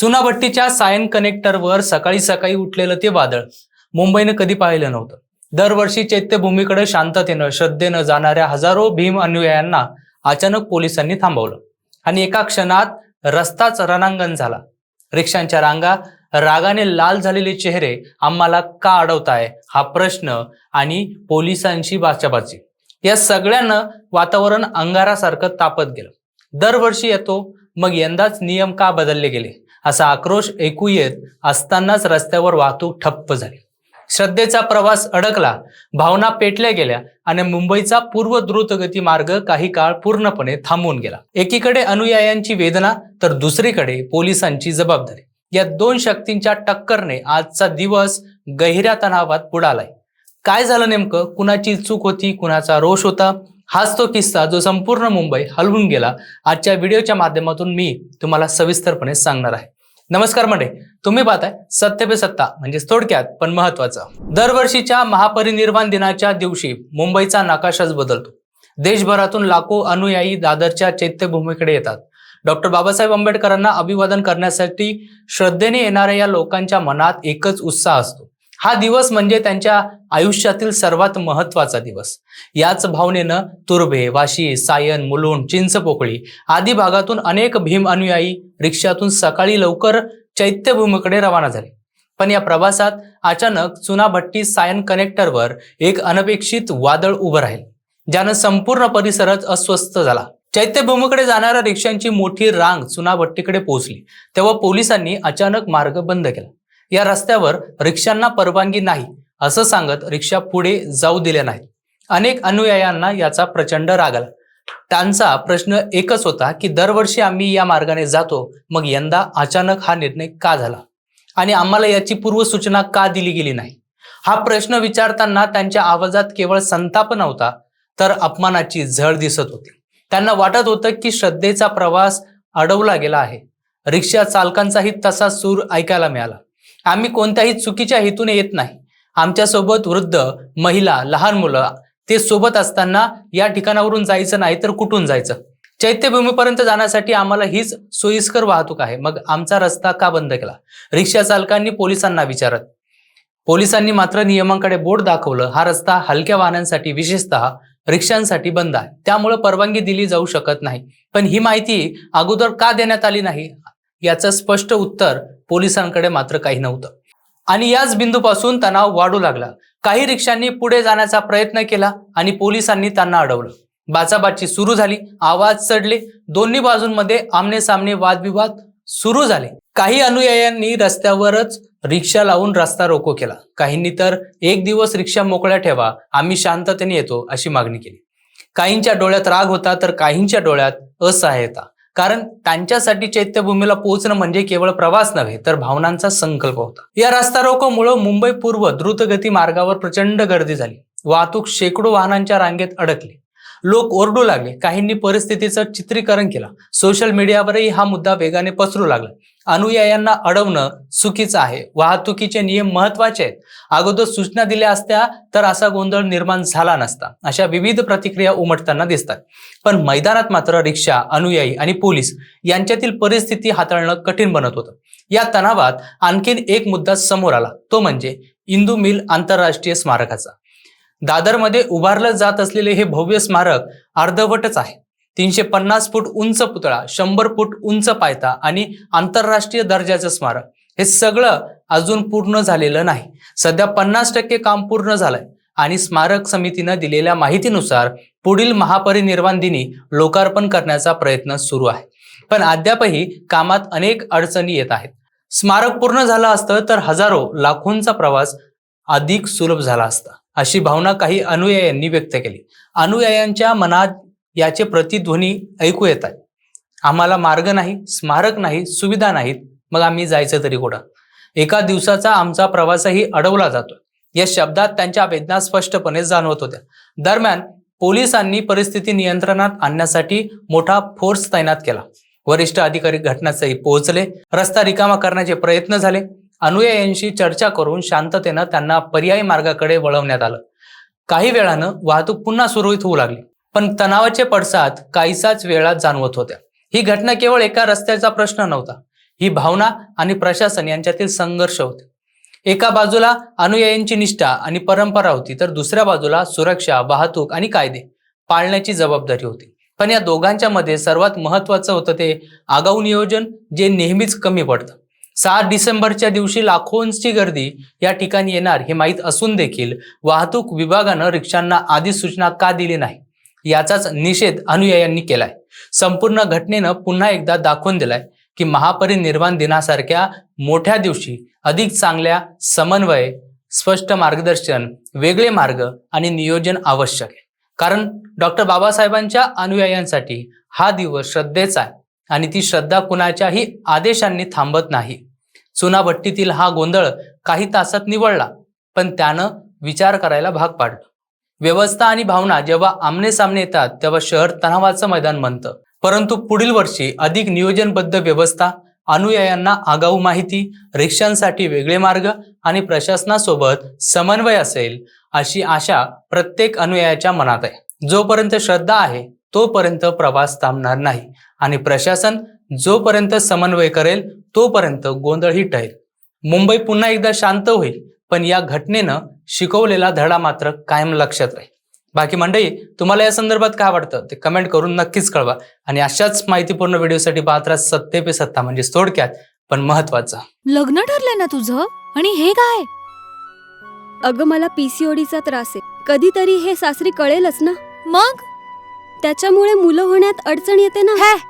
चुनाभट्टीच्या सायन कनेक्टरवर सकाळी सकाळी उठलेलं ते वादळ. मुंबईनं कधी पाहिलं नव्हतं. दरवर्षी चैत्यभूमीकडे शांततेनं श्रद्धेनं जाणाऱ्या हजारो भीम अनुयायांना अचानक पोलिसांनी थांबवलं. आणि एका क्षणात रस्ताच रणांगण झाला. रिक्षांच्या रांगा रागाने लाल झालेले चेहरे आम्हाला का अडवताय हा प्रश्न आणि पोलिसांशी बाचाबाची. या सगळ्यानं वातावरण अंगारासारखं तापत गेलं. दरवर्षी येतो मग यंदाच नियम का बदलले गेले? असा आक्रोश ऐकू येत असतानाच रस्त्यावर वाहतूक ठप्प झाली. श्रद्धेचा प्रवास अडकला भावना पेटल्या गेल्या आणि मुंबईचा पूर्व द्रुतगती मार्ग काही काळ पूर्णपणे थांबून गेला. एकीकडे अनुयायांची वेदना तर दुसरीकडे पोलिसांची जबाबदारी. या दोन शक्तींच्या टक्करने आजचा दिवस गहिऱ्या तणावात बुडालाय. काय झालं नेमकं? कुणाची चूक होती? कुणाचा रोष होता? हाच तो किस्सा जो संपूर्ण मुंबई हलवून गेला. आजच्या व्हिडिओच्या माध्यमातून मी तुम्हाला सविस्तरपणे सांगणार आहे. नमस्कार मंडे तुम्ही पाहताय सत्य पे सत्ता म्हणजेच थोडक्यात पण महत्वाचं दरवर्षीच्या महापरिनिर्वाण दिनाच्या दिवशी मुंबईचा नकाशाच बदलतो. देशभरातून लाखो अनुयायी दादरच्या चैत्यभूमीकडे येतात. डॉक्टर बाबासाहेब आंबेडकरांना अभिवादन करण्यासाठी श्रद्धेने येणाऱ्या या लोकांच्या मनात एकच उत्साह असतो. हा दिवस म्हणजे त्यांच्या आयुष्यातील सर्वात महत्त्वाचा दिवस. याच भावनेनं तुर्भे वाशी सायन मुलुंड चिंचपोकळी आदी भागातून अनेक भीम अनुयायी रिक्षातून सकाळी लवकर चैत्यभूमीकडे रवाना झाले. पण या प्रवासात अचानक चुनाभट्टी सायन कनेक्टरवर एक अनपेक्षित वादळ उभं राहील ज्यानं संपूर्ण परिसरच अस्वस्थ झाला. चैत्यभूमीकडे जाणाऱ्या रिक्षांची मोठी रांग चुनाभट्टीकडे पोहोचली तेव्हा पोलिसांनी अचानक मार्ग बंद केला. या रस्त्यावर रिक्षांना परवानगी नाही असं सांगत रिक्षा पुढे जाऊ दिल्या नाहीत. अनेक अनुयायांना याचा प्रचंड राग आला. त्यांचा प्रश्न एकच होता की दरवर्षी आम्ही या मार्गाने जातो मग यंदा अचानक हा निर्णय का झाला? आणि आम्हाला याची पूर्वसूचना का दिली गेली नाही? हा प्रश्न विचारताना त्यांच्या आवाजात केवळ संताप नव्हता तर अपमानाची झळ दिसत होती. त्यांना वाटत होतं की श्रद्धेचा प्रवास अडवला गेला आहे. रिक्षा चालकांचाही तसा सूर ऐकायला मिळाला. आम्ही कोणत्याही चुकीच्या हेतूने येत नाही. आमच्यासोबत वृद्ध महिला लहान मुलं ते सोबत असताना या ठिकाणावरून जायचं नाही तर कुठून जायचं? चैत्यभूमीपर्यंत जाण्यासाठी आम्हाला हीच सोयीस्कर वाहतूक आहे. मग आमचा रस्ता का बंद केला? रिक्षा चालकांनी पोलिसांना विचारत. पोलिसांनी मात्र नियमांकडे बोट दाखवलं. हा रस्ता हलक्या वाहनांसाठी विशेषतः रिक्षांसाठी बंद आहे. त्यामुळे परवानगी दिली जाऊ शकत नाही. पण ही माहिती अगोदर का देण्यात आली नाही? याचं स्पष्ट उत्तर पोलिसांकडे मात्र काही नव्हतं. आणि याच बिंदूपासून तणाव वाढू लागला. काही रिक्षांनी पुढे जाण्याचा प्रयत्न केला आणि पोलिसांनी त्यांना अडवलं. बाचाबाची सुरू झाली आवाज चढले. दोन्ही बाजूंमध्ये आमने सामने वादविवाद सुरू झाले. काही अनुयायांनी रस्त्यावरच रिक्षा लावून रस्ता रोको केला. काहींनी तर एक दिवस रिक्षा मोकळ्या ठेवा आम्ही शांततेने येतो अशी मागणी केली. काहींच्या डोळ्यात राग होता तर काहींच्या डोळ्यात असहायता. कारण त्यांच्यासाठी चैत्यभूमीला पोहोचणं म्हणजे केवळ प्रवास नव्हे तर भावनांचा संकल्प होता. या रस्ता रोकोमुळे मुंबई पूर्व द्रुतगती मार्गावर प्रचंड गर्दी झाली. वाहतूक शेकडो वाहनांच्या रांगेत अडकली. लोक ओरडू लागले. काहींनी परिस्थितीचं चित्रीकरण केलं. सोशल मीडियावरही हा मुद्दा वेगाने पसरू लागला. अनुयायांना अडवणं चुकीचं आहे. वाहतुकीचे नियम महत्त्वाचे आहेत. अगोदर सूचना दिल्या असत्या तर असा गोंधळ निर्माण झाला नसता. अशा विविध प्रतिक्रिया उमटताना दिसतात. पण मैदानात मात्र रिक्षा अनुयायी आणि पोलीस यांच्यातील परिस्थिती हाताळणं कठीण बनत होतं. या तणावात आणखीन एक मुद्दा समोर आला. तो म्हणजे इंदू मिल आंतरराष्ट्रीय स्मारकाचा. दादरमध्ये उभारलं जात असलेले हे भव्य स्मारक अर्धवटच आहे. तीनशे पन्नास फूट उंच पुतळा शंभर फूट उंच पायथा आणि आंतरराष्ट्रीय दर्जाचं स्मारक. हे सगळं अजून पूर्ण झालेलं नाही. सध्या पन्नास टक्के काम पूर्ण झालंय आणि स्मारक समितीनं दिलेल्या माहितीनुसार पुढील महापरिनिर्वाण दिनी लोकार्पण करण्याचा प्रयत्न सुरू आहे. पण अद्यापही कामात अनेक अडचणी येत आहेत. स्मारक पूर्ण झालं असतं तर हजारो लाखोंचा प्रवास अधिक सुलभ झाला असता. अशी भावना काही अनुयायांनी व्यक्त केली. अनुयायांच्या मनात याचे प्रतिध्वनी ऐकू येत आहे. आम्हाला मार्ग नाही स्मारक नाही सुविधा नाहीत. मग आम्ही जायचं तरी कुठं? एका दिवसाचा आमचा प्रवासही अडवला जातो. या शब्दात त्यांच्या वेदना स्पष्टपणे जाणवत होत्या. दरम्यान पोलिसांनी परिस्थिती नियंत्रणात आणण्यासाठी मोठा फोर्स तैनात केला. वरिष्ठ अधिकारी घटनास्थळी पोहोचले. रस्ता रिकामा करण्याचे प्रयत्न झाले. अनुयायांशी चर्चा करून शांततेनं त्यांना पर्यायी मार्गाकडे वळवण्यात आलं. काही वेळानं वाहतूक पुन्हा सुरळीत होऊ लागली. पण तणावाचे पडसाद काहीसाच वेळात जाणवत होत्या. ही घटना केवळ एका रस्त्याचा प्रश्न नव्हता. ही भावना आणि प्रशासन यांच्यातील संघर्ष होते. एका बाजूला अनुयायांची निष्ठा आणि परंपरा होती तर दुसऱ्या बाजूला सुरक्षा वाहतूक आणि कायदे पाळण्याची जबाबदारी होती. पण या दोघांच्या मध्ये सर्वात महत्वाचं होतं ते आगाऊ नियोजन जे नेहमीच कमी पडतं. सहा डिसेंबरच्या दिवशी लाखोंची गर्दी या ठिकाणी येणार हे माहीत असून देखील वाहतूक विभागानं रिक्षांना आधी सूचना का दिली नाही? याचाच निषेध अनुयायांनी केलाय. संपूर्ण घटनेनं पुन्हा एकदा दाखवून दिलाय की महापरिनिर्वाण दिनासारख्या मोठ्या दिवशी अधिक चांगल्या समन्वय स्पष्ट मार्गदर्शन वेगळे मार्ग आणि नियोजन आवश्यक आहे. कारण डॉक्टर बाबासाहेबांच्या अनुयायांसाठी हा दिवस श्रद्धेचा आहे आणि ती श्रद्धा कुणाच्याही आदेशांनी थांबत नाही. चुनाभट्टीतील हा गोंधळ काही तासात निवळला पण त्यानं विचार करायला भाग पाडलं. व्यवस्था आणि भावना जेव्हा आमने सामने येतात तेव्हा शहर तणावाचं मैदान बनतं. परंतु पुढील वर्षी अधिक नियोजनबद्ध व्यवस्था अनुयायांना आगाऊ माहिती रिक्षांसाठी वेगळे मार्ग आणि प्रशासनासोबत समन्वय असेल अशी आशा प्रत्येक अनुयायाच्या मनात आहे. जोपर्यंत श्रद्धा आहे तोपर्यंत प्रवास थांबणार नाही आणि प्रशासन जोपर्यंत समन्वय करेल तोपर्यंत गोंधळही टळेल. मुंबई पुन्हा एकदा शांत होईल पण या घटनेनं शिकवलेला धडा मात्र कायम लक्षात राहील. बाकी मंडळी तुम्हाला या संदर्भात काय वाटतं ते कमेंट करून नक्कीच कळवा आणि अशाच माहितीपूर्ण व्हिडिओसाठी पाहत राहा सत्ते पे सत्ता म्हणजे थोडक्यात पण महत्वाचं लग्न ठरलंय ना तुझं? आणि हे काय? अगं मला पीसीओडीचा त्रास आहे. कधीतरी हे सासरी कळेलच ना. मग? त्याच्यामुळे मुलं होण्यात अडचण येते ना. हे